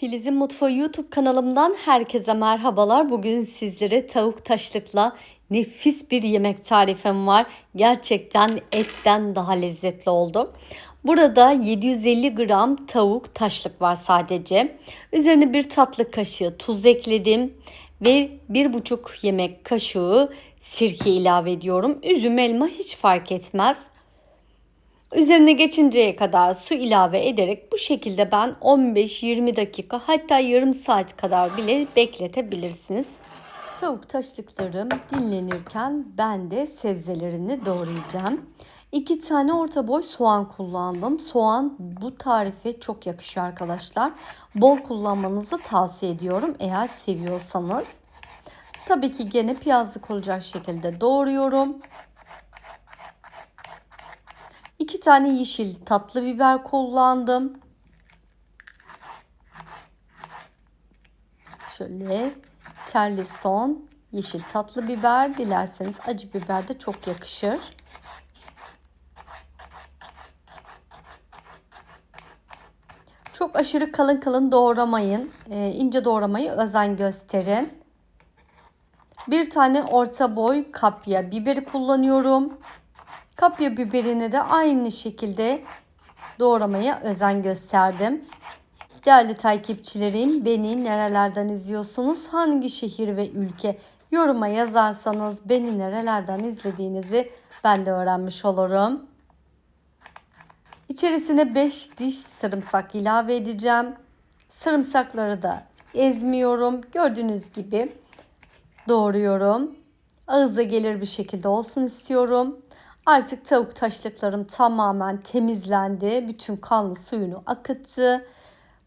Filiz'in Mutfağı YouTube kanalımdan herkese merhabalar. Bugün sizlere tavuk taşlıkla nefis bir yemek tarifim var. Gerçekten etten daha lezzetli oldu. Burada 750 gram tavuk taşlık var sadece. Üzerine bir tatlı kaşığı tuz ekledim ve bir buçuk yemek kaşığı sirke ilave ediyorum. Üzüm elma hiç fark etmez. Üzerine geçinceye kadar su ilave ederek bu şekilde ben 15-20 dakika hatta yarım saat kadar bile bekletebilirsiniz. Tavuk taşlıklarım dinlenirken ben de sebzelerini doğrayacağım. İki tane orta boy soğan kullandım. Soğan bu tarife çok yakışıyor arkadaşlar. Bol kullanmanızı tavsiye ediyorum eğer seviyorsanız. Tabii ki gene piyazlık olacak şekilde doğruyorum. 2 tane yeşil tatlı biber kullandım. Şöyle Charleston yeşil tatlı biber. Dilerseniz acı biber de çok yakışır. Çok aşırı kalın kalın doğramayın. Ee, ince doğramayı özen gösterin. Bir tane orta boy kapya biberi kullanıyorum. Kapya biberini de aynı şekilde doğramaya özen gösterdim. Değerli takipçilerim beni nerelerden izliyorsunuz? Hangi şehir ve ülke? Yoruma yazarsanız beni nerelerden izlediğinizi ben de öğrenmiş olurum. İçerisine 5 diş sarımsak ilave edeceğim. Sarımsakları da ezmiyorum. Gördüğünüz gibi doğruyorum. Ağıza gelir bir şekilde olsun istiyorum. Artık tavuk taşlıklarım tamamen temizlendi. Bütün kanlı suyunu akıttı.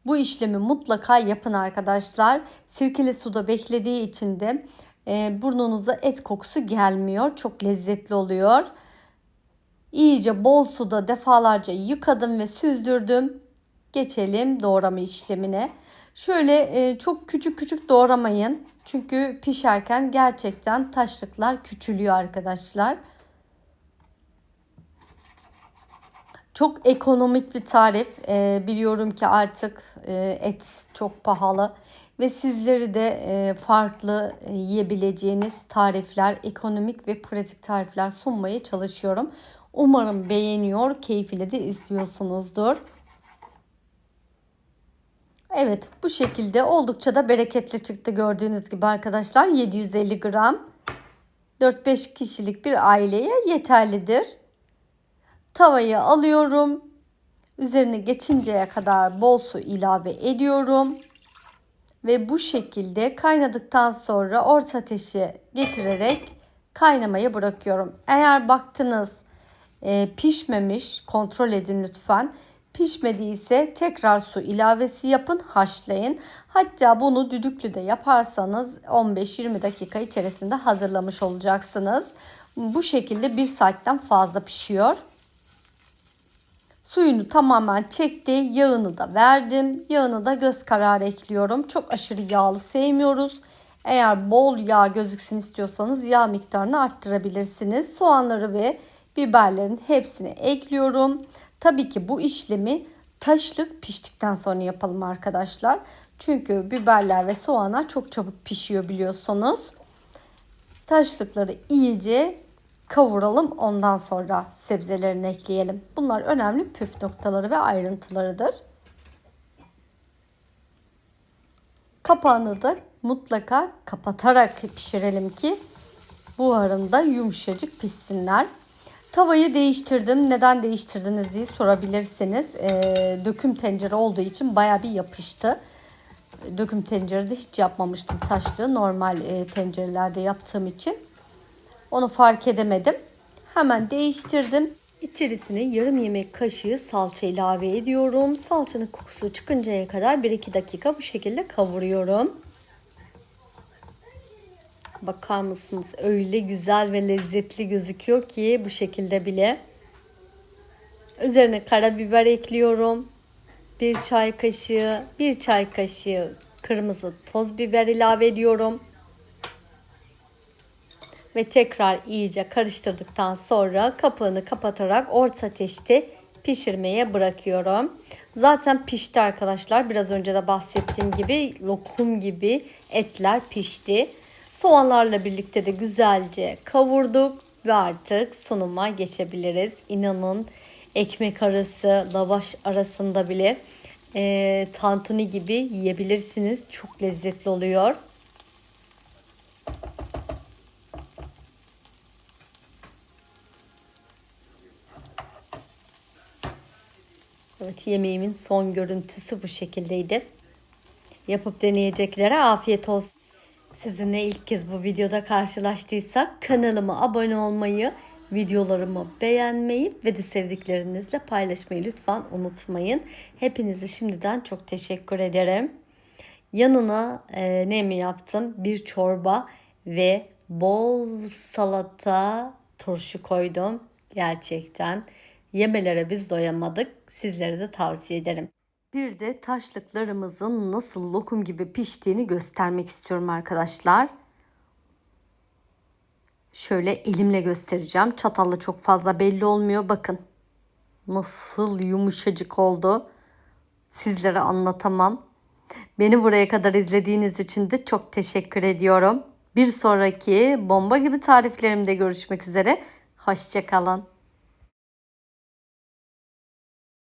Bu işlemi mutlaka yapın arkadaşlar. Sirkeli suda beklediği için de e, burnunuza et kokusu gelmiyor. Çok lezzetli oluyor. İyice bol suda defalarca yıkadım ve süzdürdüm. Geçelim doğrama işlemine. Şöyle e, çok küçük küçük doğramayın. Çünkü pişerken gerçekten taşlıklar küçülüyor arkadaşlar. Çok ekonomik bir tarif. E, biliyorum ki artık e, et çok pahalı ve sizleri de e, farklı e, yiyebileceğiniz tarifler, ekonomik ve pratik tarifler sunmaya çalışıyorum. Umarım beğeniyor, keyifle de izliyorsunuzdur. Evet bu şekilde oldukça da bereketli çıktı gördüğünüz gibi arkadaşlar. 750 gram 4-5 kişilik bir aileye yeterlidir. Tavayı alıyorum. Üzerine geçinceye kadar bol su ilave ediyorum. Ve bu şekilde kaynadıktan sonra orta ateşe getirerek kaynamaya bırakıyorum. Eğer baktınız e, pişmemiş kontrol edin lütfen. Pişmediyse tekrar su ilavesi yapın, haşlayın. Hatta bunu düdüklü de yaparsanız 15-20 dakika içerisinde hazırlamış olacaksınız. Bu şekilde bir saatten fazla pişiyor. Suyunu tamamen çekti. Yağını da verdim. Yağını da göz kararı ekliyorum. Çok aşırı yağlı sevmiyoruz. Eğer bol yağ gözüksün istiyorsanız yağ miktarını arttırabilirsiniz. Soğanları ve biberlerin hepsini ekliyorum. Tabii ki bu işlemi taşlık piştikten sonra yapalım arkadaşlar. Çünkü biberler ve soğanlar çok çabuk pişiyor biliyorsunuz. Taşlıkları iyice kavuralım. Ondan sonra sebzelerini ekleyelim. Bunlar önemli püf noktaları ve ayrıntılarıdır. Kapağını da mutlaka kapatarak pişirelim ki buharında yumuşacık pişsinler. Tavayı değiştirdim. Neden değiştirdiniz diye sorabilirsiniz. E, döküm tencere olduğu için baya bir yapıştı. Döküm tencerede hiç yapmamıştım taşlı. Normal e, tencerelerde yaptığım için. Onu fark edemedim. Hemen değiştirdim. İçerisine yarım yemek kaşığı salça ilave ediyorum. Salçanın kokusu çıkıncaya kadar 1-2 dakika bu şekilde kavuruyorum. Bakar mısınız? Öyle güzel ve lezzetli gözüküyor ki bu şekilde bile. Üzerine karabiber ekliyorum. Bir çay kaşığı, bir çay kaşığı kırmızı toz biber ilave ediyorum ve tekrar iyice karıştırdıktan sonra kapağını kapatarak orta ateşte pişirmeye bırakıyorum. Zaten pişti arkadaşlar. Biraz önce de bahsettiğim gibi lokum gibi etler pişti. Soğanlarla birlikte de güzelce kavurduk ve artık sunuma geçebiliriz. İnanın ekmek arası, lavaş arasında bile e, tantuni gibi yiyebilirsiniz. Çok lezzetli oluyor. Evet yemeğimin son görüntüsü bu şekildeydi. Yapıp deneyeceklere afiyet olsun. Sizinle ilk kez bu videoda karşılaştıysak kanalıma abone olmayı, videolarımı beğenmeyi ve de sevdiklerinizle paylaşmayı lütfen unutmayın. Hepinize şimdiden çok teşekkür ederim. Yanına e, ne mi yaptım? Bir çorba ve bol salata turşu koydum. Gerçekten yemelere biz doyamadık. Sizlere de tavsiye ederim. Bir de taşlıklarımızın nasıl lokum gibi piştiğini göstermek istiyorum arkadaşlar. Şöyle elimle göstereceğim. Çatalla çok fazla belli olmuyor. Bakın nasıl yumuşacık oldu. Sizlere anlatamam. Beni buraya kadar izlediğiniz için de çok teşekkür ediyorum. Bir sonraki bomba gibi tariflerimde görüşmek üzere. Hoşçakalın.